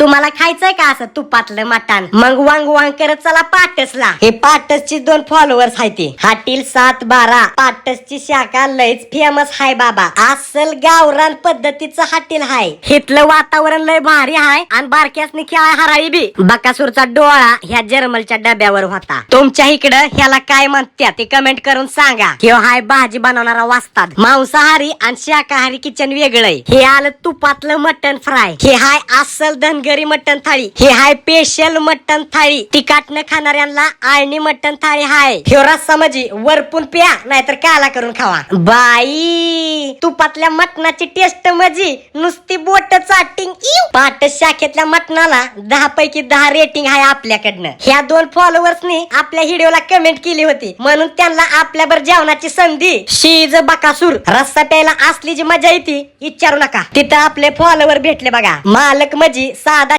तुम्हाला खायचंय का असं तुपातलं मटण? मग वांग वांग करत चला पाटसला. हे पाटसची दोन फॉलोअर्स आहे ते. हाटील सात बारा. पाटसची शाखा लयच फेमस हाय बाबा. असल गावरान पद्धतीचं हाटील हाय. हिथलं वातावरण लय भारी हाय आणि बारक्यासनी खेळा हराळी बी. बकासूरचा डोळा ह्या जर्मलच्या डब्यावर होता. तुमच्या इकडं ह्याला काय म्हणत्या ते कमेंट करून सांगा. किंवा हाय भाजी बनवणारा वाचतात मांसाहारी आणि शाकाहारी किचन वेगळं हे आलं तुपातलं मटन फ्राय हे हाय अस्सल धनगरी मटन थाळी. हे हाय स्पेशल मटन थाळी. तिकाट न खाणाऱ्यांना आळणी मटन थाळी हाय. ह्यो रस्सा म्हणजे वरपून प्या नाहीतर काला करून खावा. बाई! तुपातल्या मटणाची टेस्ट मजी. नुसती बोट चाटिंग. पाट शाखेतल्या मटणाला दहा पैकी दहा रेटिंग आहे आपल्याकडनं. ह्या दोन फॉलोअर्सनी आपल्या व्हिडिओला कमेंट केली होती. म्हणून त्यांना आपल्यावर जेवणाची संधी. शीज बकासूर. रस्सा प्यायला असली जी मजा येते विचारू नका. तिथं आपले फॉलोवर भेटले बघा. मालक मजी साधा